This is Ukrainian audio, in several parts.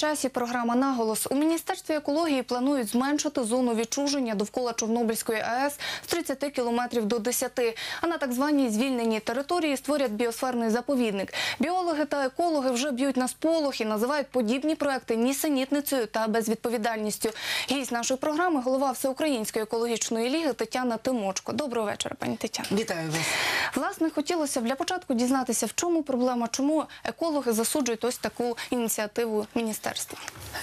часі програма наголос у міністерстві екології планують зменшити зону відчуження довкола Чорнобильської АЕС з 30 кілометрів до 10, а на так званій звільненій території створять біосферний заповідник. Біологи та екологи вже б'ють на сполох і називають подібні проекти нісенітницею та безвідповідальністю. Гість нашої програми голова Всеукраїнської екологічної ліги Тетяна Тимочко. Доброго вечора, пані Тетяна. Вітаю вас. Власне, хотілося б для початку дізнатися, в чому проблема, чому екологи засуджують ось таку ініціативу міністерства.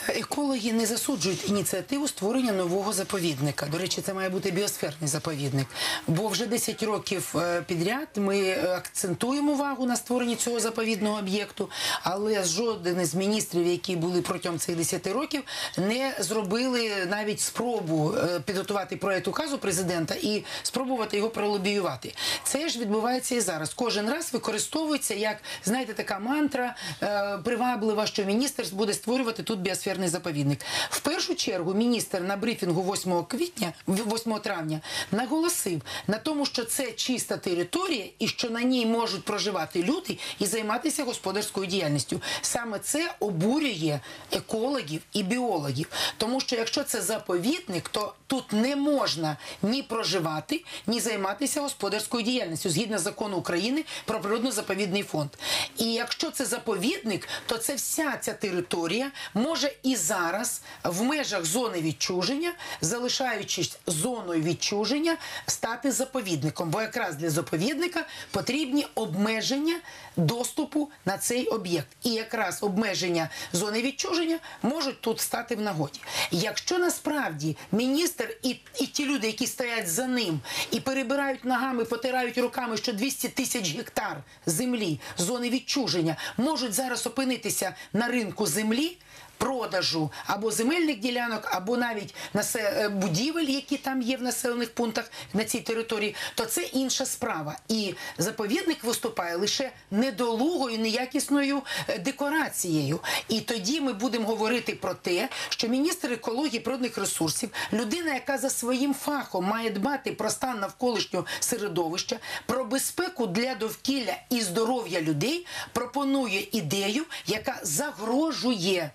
Екологи не засуджують ініціативу створення нового заповідника. До речі, це має бути біосферний заповідник. Бо вже 10 років е, підряд ми акцентуємо увагу на створенні цього заповідного об'єкту, але жоден із міністрів, які були протягом цих 10 років, не зробили навіть спробу е, підготувати проект указу президента і спробувати його пролобіювати. Це ж відбувається і зараз. Кожен раз використовується як знаєте, така мантра е, приваблива, що міністр буде створювати тут біосферний заповідник. В першу чергу міністр на брифінгу 8 квітня, 8 травня, наголосив на тому, що це чиста територія і що на ній можуть проживати люди і займатися господарською діяльністю. Саме це обурює екологів і біологів, тому що якщо це заповідник, то тут не можна ні проживати, ні займатися господарською діяльністю згідно закону України про природно-заповідний фонд. І якщо це заповідник, то це вся ця територія може і зараз в межах зони відчуження, залишаючись зоною відчуження, стати заповідником. Бо якраз для заповідника потрібні обмеження доступу на цей об'єкт. І якраз обмеження зони відчуження можуть тут стати в нагоді. Якщо насправді міністр і, і ті люди, які стоять за ним і перебирають ногами, потирають руками, що 200 тисяч гектар землі зони відчуження можуть зараз опинитися на ринку землі. Okay. Продажу або земельних ділянок, або навіть е, будівель, які там є в населених пунктах на цій території, то це інша справа. І заповідник виступає лише недолугою, неякісною е, декорацією. І тоді ми будемо говорити про те, що міністр екології природних ресурсів, людина, яка за своїм фахом має дбати про стан навколишнього середовища, про безпеку для довкілля і здоров'я людей, пропонує ідею, яка загрожує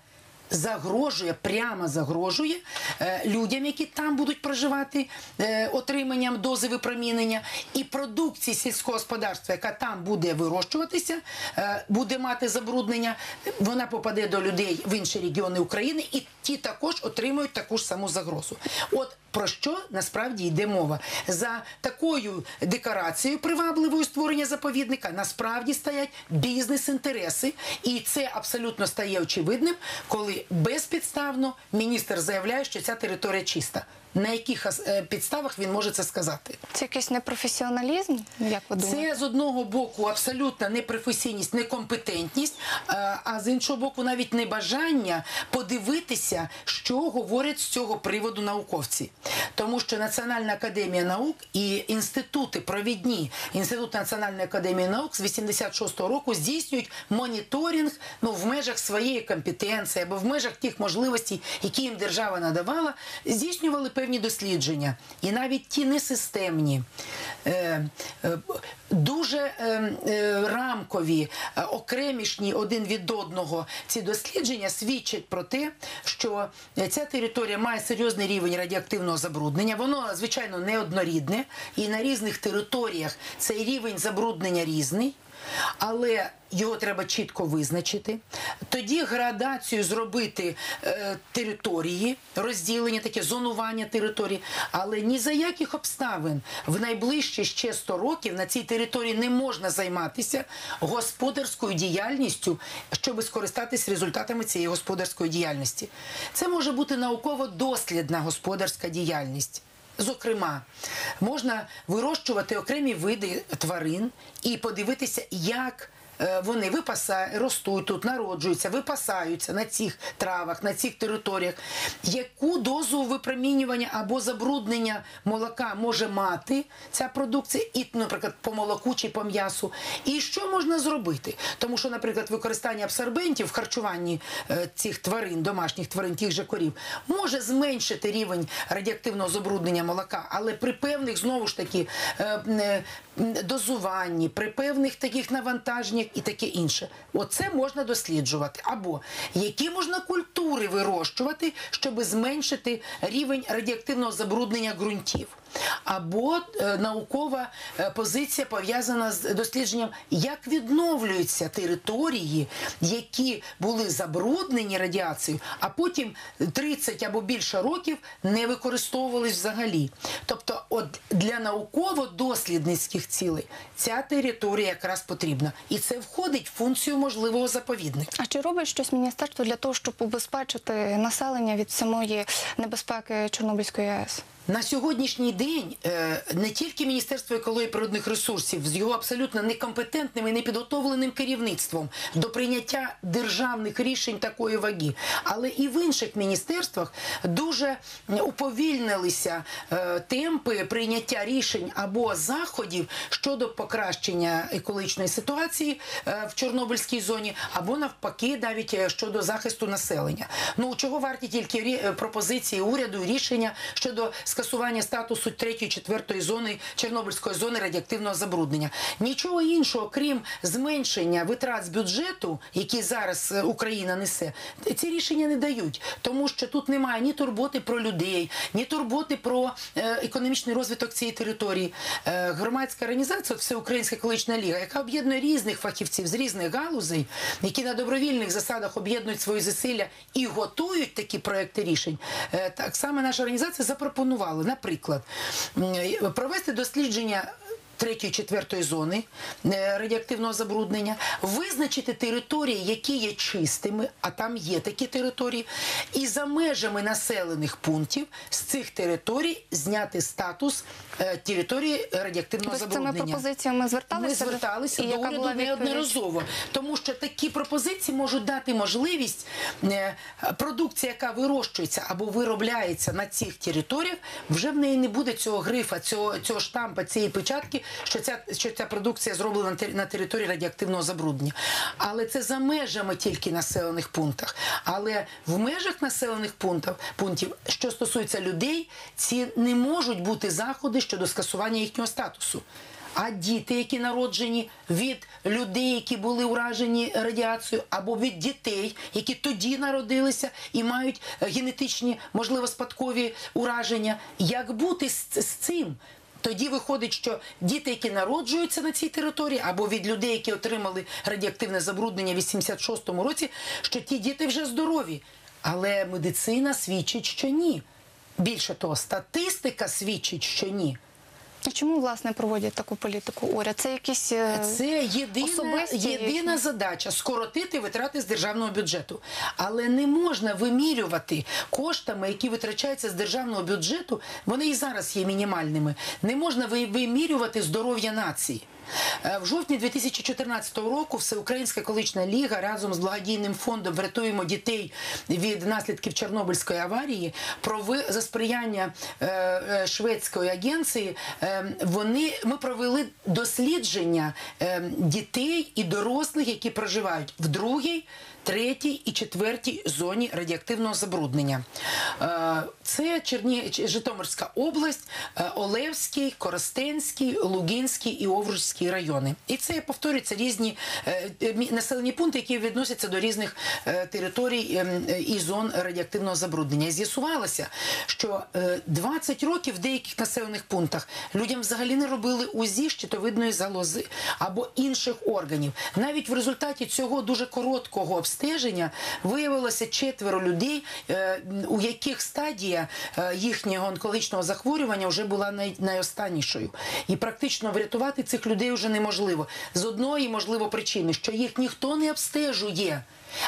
загрожує, прямо загрожує е, людям, які там будуть проживати е, отриманням дози випромінення, і продукції сільського господарства, яка там буде вирощуватися, е, буде мати забруднення, вона попаде до людей в інші регіони України, і ті також отримують таку ж саму загрозу. От про що насправді йде мова? За такою декорацією привабливою створення заповідника насправді стоять бізнес-інтереси, і це абсолютно стає очевидним, коли безпідставно міністр заявляє, що ця територія чиста. На яких е, підставах він може це сказати? Це якийсь непрофесіоналізм, як ви думаєте? Це з одного боку абсолютна непрофесійність, некомпетентність, е, а з іншого боку, навіть небажання подивитися, що говорять з цього приводу науковці. Тому що Національна академія наук і інститути провідні, інститут Національної академії наук з 86-го року здійснюють моніторинг ну, в межах своєї компетенції або в межах тих можливостей, які їм держава надавала, здійснювали певні дослідження. І навіть ті несистемні, е, е, дуже е, рамкові, окремішні один від одного ці дослідження свідчать про те, що ця територія має серйозний рівень радіоактивного забруднення. Воно, звичайно, неоднорідне, і на різних територіях цей рівень забруднення різний. Але його треба чітко визначити. Тоді градацію зробити е, території, розділення, таке зонування території. Але ні за яких обставин в найближчі ще 100 років на цій території не можна займатися господарською діяльністю, щоб скористатись результатами цієї господарської діяльності. Це може бути науково-дослідна господарська діяльність. Зокрема, можна вирощувати окремі види тварин і подивитися, як вони випасають, ростуть тут, народжуються, випасаються на цих травах, на цих територіях. Яку дозу випромінювання або забруднення молока може мати ця продукція, і, наприклад, по молоку чи по м'ясу? І що можна зробити? Тому що, наприклад, використання абсорбентів в харчуванні е, цих тварин, домашніх тварин, тих же корів, може зменшити рівень радіоактивного забруднення молока, але при певних знову ж таки е, е, дозуванні, при певних таких навантаженнях і таке інше. Оце можна досліджувати. Або які можна культури вирощувати, щоб зменшити рівень радіоактивного забруднення ґрунтів. Або е, наукова е, позиція пов'язана з дослідженням, як відновлюються території, які були забруднені радіацією, а потім 30 або більше років не використовувались взагалі. Тобто, от для науково-дослідницьких цілей ця територія якраз потрібна, і це входить в функцію можливого заповідника. А чи робить щось міністерство для того, щоб убезпечити населення від самої небезпеки Чорнобильської АЕС? На сьогоднішній день е, не тільки Міністерство екології і природних ресурсів з його абсолютно некомпетентним і непідготовленим керівництвом до прийняття державних рішень такої ваги, але і в інших міністерствах дуже уповільнилися е, темпи прийняття рішень або заходів щодо покращення екологічної ситуації е, в Чорнобильській зоні, або навпаки, навіть щодо захисту населення. Ну чого варті тільки пропозиції уряду рішення щодо скасування статусу 3-4 зони Чорнобильської зони радіоактивного забруднення. Нічого іншого, крім зменшення витрат з бюджету, які зараз е, Україна несе, ці рішення не дають, тому що тут немає ні турботи про людей, ні турботи про е, економічний розвиток цієї території. Е, громадська організація, Всеукраїнська екологічна ліга, яка об'єднує різних фахівців з різних галузей, які на добровільних засадах об'єднують свої зусилля і готують такі проекти рішень. Так само наша організація запропонувала, наприклад, провести дослідження. Третьої, четвертої зони е, радіоактивного забруднення, визначити території, які є чистими, а там є такі території, і за межами населених пунктів з цих територій зняти статус е, території радіоактивного з цими забруднення. пропозиціями зверталися? Ми зверталися до яка уряду неодноразово, тому що такі пропозиції можуть дати можливість е, продукція, яка вирощується або виробляється на цих територіях, вже в неї не буде цього грифа, цього, цього штампа, цієї печатки, що ця, що ця продукція зроблена на тер- на території радіоактивного забруднення. Але це за межами тільки населених пунктах. Але в межах населених пунктів, пунктів, що стосується людей, ці не можуть бути заходи щодо скасування їхнього статусу. А діти, які народжені від людей, які були уражені радіацією, або від дітей, які тоді народилися і мають е, генетичні, можливо, спадкові ураження, як бути з цим? Тоді виходить, що діти, які народжуються на цій території, або від людей, які отримали радіоактивне забруднення в 86-му році, що ті діти вже здорові. Але медицина свідчить, що ні. Більше того, статистика свідчить, що ні. А чому власне проводять таку політику уряд? Це якісь е, Це єдина, особисті єдина задача скоротити витрати з державного бюджету. Але не можна вимірювати коштами, які витрачаються з державного бюджету. Вони і зараз є мінімальними. Не можна ви- вимірювати здоров'я нації. Е, В жовтні 2014 року Всеукраїнська екологічна ліга разом з благодійним фондом Врятуємо дітей від наслідків Чорнобильської аварії прови за сприяння е, е, шведської агенції. Вони ми провели дослідження дітей і дорослих, які проживають в другій. Третій і четвертій зоні радіоактивного забруднення. Це Черні... Житомирська область, Олевський, Коростенський, Лугінський і Овруцький райони. І це повторюються різні е, е, населені пункти, які відносяться до різних е, територій ем, і зон радіоактивного забруднення. І з'ясувалося, що е, 20 років в деяких населених пунктах людям взагалі не робили УЗІ щитовидної залози або інших органів. Навіть в результаті цього дуже короткого обстеження виявилося четверо людей, у яких стадія їхнього онкологічного захворювання вже була найостаннішою. І практично врятувати цих людей вже неможливо. З одної, можливо, причини, що їх ніхто не обстежує.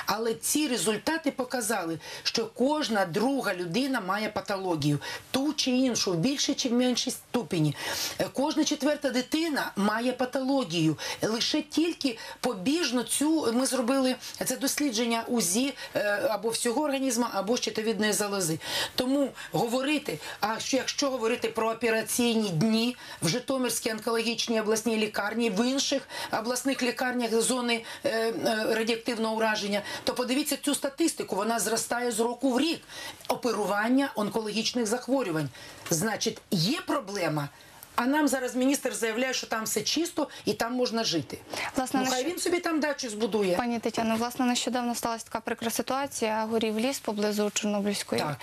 Але ці результати показали, що кожна друга людина має патологію, ту чи іншу, в більшій чи в меншій ступені. Е, Кожна четверта дитина має патологію. Лише тільки побіжно цю ми зробили це дослідження УЗІ е, або всього організму, або щитовідної залози. Тому говорити, а що якщо говорити про операційні дні в Житомирській онкологічній обласній лікарні, в інших обласних лікарнях зони е, радіоактивного ураження, то подивіться цю статистику. Вона зростає з року в рік. Оперування онкологічних захворювань. Значить, є проблема. А нам зараз міністр заявляє, що там все чисто і там можна жити. Власне, ну, хай що- він собі там дачу збудує. Пані Тетяно, власне, нещодавно сталася така прикра ситуація. Горів ліс поблизу Чорнобильської. Так.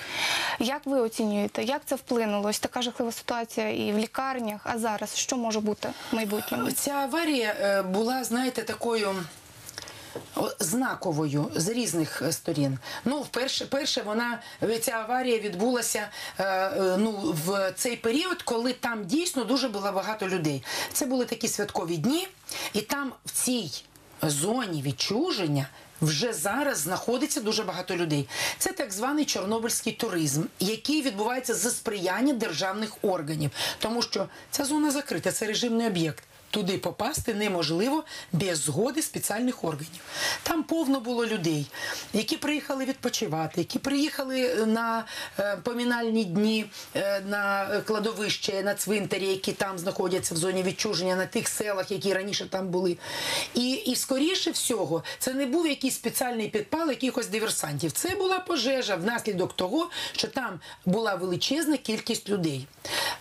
Як ви оцінюєте, як це вплинуло? Ось така жахлива ситуація і в лікарнях. А зараз що може бути в майбутньому? Ця аварія е, була, знаєте, такою. Знаковою з різних е, сторін. Ну, вперше, перше, вона е, ця аварія відбулася е, ну, в цей період, коли там дійсно дуже було багато людей. Це були такі святкові дні, і там в цій зоні відчуження вже зараз знаходиться дуже багато людей. Це так званий чорнобильський туризм, який відбувається за сприяння державних органів, тому що ця зона закрита, це режимний об'єкт. Туди попасти неможливо без згоди спеціальних органів. Там повно було людей, які приїхали відпочивати, які приїхали на е, помінальні дні е, на кладовище, на цвинтарі, які там знаходяться в зоні відчуження, на тих селах, які раніше там були. І, і скоріше всього, це не був якийсь спеціальний підпал якихось диверсантів. Це була пожежа внаслідок того, що там була величезна кількість людей.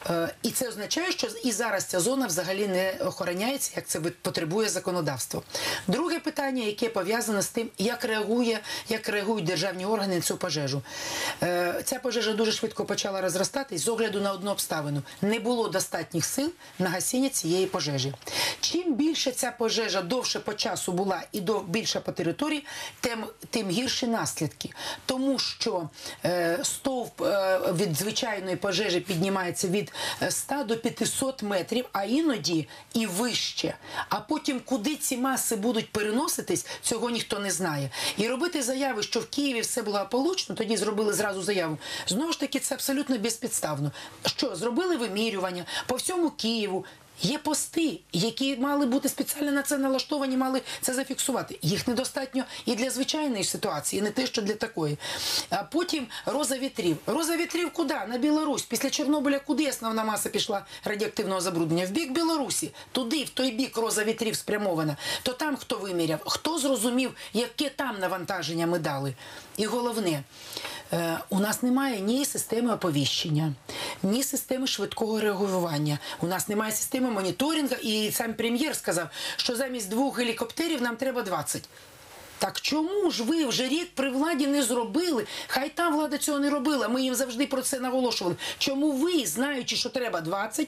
Е, І це означає, що і зараз ця зона взагалі не охороняється, як це потребує законодавство. Друге питання, яке пов'язане з тим, як реагує, як реагують державні органи на цю пожежу. Е, Ця пожежа дуже швидко почала розростатись з огляду на одну обставину. Не було достатніх сил на гасіння цієї пожежі. Чим більше ця пожежа довше по часу була і до більше по території, тим, тим гірші наслідки. Тому що е, стовп е, від звичайної пожежі піднімається від е, 100 до 500 метрів, а іноді і вище. А потім, куди ці маси будуть переноситись, цього ніхто не знає. І робити заяви, що в Києві все було получно, тоді зробили зразу заяву. Знову ж таки, це абсолютно безпідставно. Що зробили вимірювання по всьому Києву. Є пости, які мали бути спеціально на це налаштовані, мали це зафіксувати. Їх недостатньо і для звичайної ситуації, і не те, що для такої. А потім роза вітрів. Роза вітрів куди? На Білорусь. Після Чорнобиля куди основна маса пішла радіоактивного забруднення? В бік Білорусі. Туди, в той бік роза вітрів спрямована. То там хто виміряв, хто зрозумів, яке там навантаження ми дали. І головне, е, у нас немає ні системи оповіщення, ні системи швидкого реагування. У нас немає системи моніторингу, і сам прем'єр сказав, що замість двох гелікоптерів нам треба 20. Так чому ж ви вже рік при владі не зробили? Хай та влада цього не робила. Ми їм завжди про це наголошували. Чому ви, знаючи, що треба 20,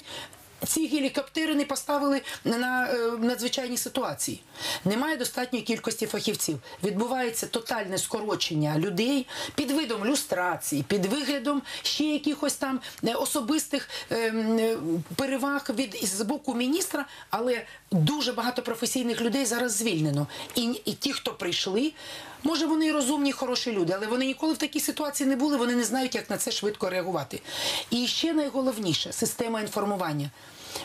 ці гелікоптери не поставили на е, надзвичайні ситуації? Немає достатньої кількості фахівців. Відбувається тотальне скорочення людей під видом люстрації, під виглядом ще якихось там е, особистих е, переваг від з боку міністра, але дуже багато професійних людей зараз звільнено. І, і ті, хто прийшли, може вони розумні, хороші люди, але вони ніколи в такій ситуації не були, вони не знають, як на це швидко реагувати. І ще найголовніше система інформування.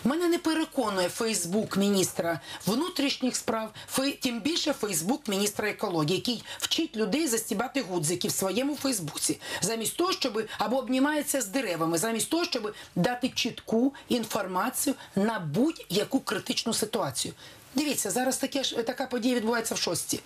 Мене не переконує Фейсбук міністра внутрішніх справ, фей- тим більше Фейсбук міністра екології, який вчить людей застібати гудзики в своєму Фейсбуці, замість того, щоб або обнімається з деревами, замість того, щоб дати чітку інформацію на будь-яку критичну ситуацію. Дивіться, зараз таке ж така подія відбувається в шості.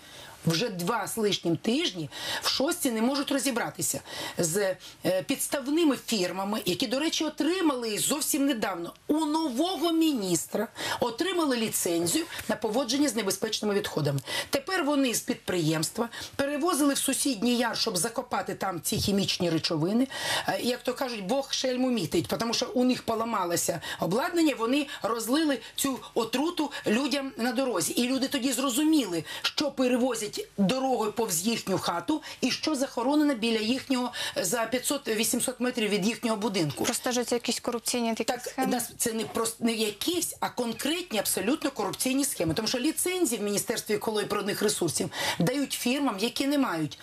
Вже два з лишнім тижні в шості не можуть розібратися з е, підставними фірмами, які, до речі, отримали зовсім недавно у нового міністра, отримали ліцензію на поводження з небезпечними відходами. Тепер вони з підприємства перевозили в сусідній яр, щоб закопати там ці хімічні речовини. Е, Як то кажуть, Бог шельму мітить, тому що у них поламалося обладнання, вони розлили цю отруту людям на дорозі. І люди тоді зрозуміли, що перевозять дорогою повз їхню хату і що захоронено біля їхнього е, за 500-800 метрів від їхнього будинку. Простежуються якісь корупційні такі Так, схеми? це не просто не якісь, а конкретні абсолютно корупційні схеми. Тому що ліцензії в Міністерстві екології природних ресурсів дають фірмам, які не мають.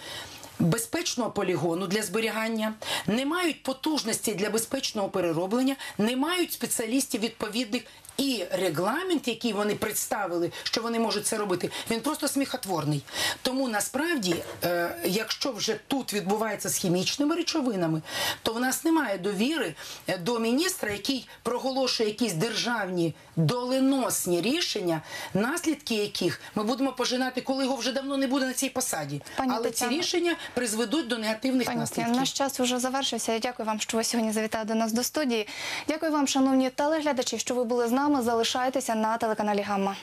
Безпечного полігону для зберігання, не мають потужності для безпечного перероблення, не мають спеціалістів відповідних і регламент, який вони представили, що вони можуть це робити, він просто сміхотворний. Тому насправді, е, якщо вже тут відбувається з хімічними речовинами, то в нас немає довіри е, до міністра, який проголошує якісь державні доленосні рішення, наслідки яких ми будемо пожинати, коли його вже давно не буде на цій посаді. Пані Але Тетяно. ці рішення призведуть до негативних Пані наслідків. наш час вже завершився. Я дякую вам, що ви сьогодні завітали до нас до студії. Дякую вам, шановні телеглядачі, що ви були з нами. Залишайтеся на телеканалі Гамма.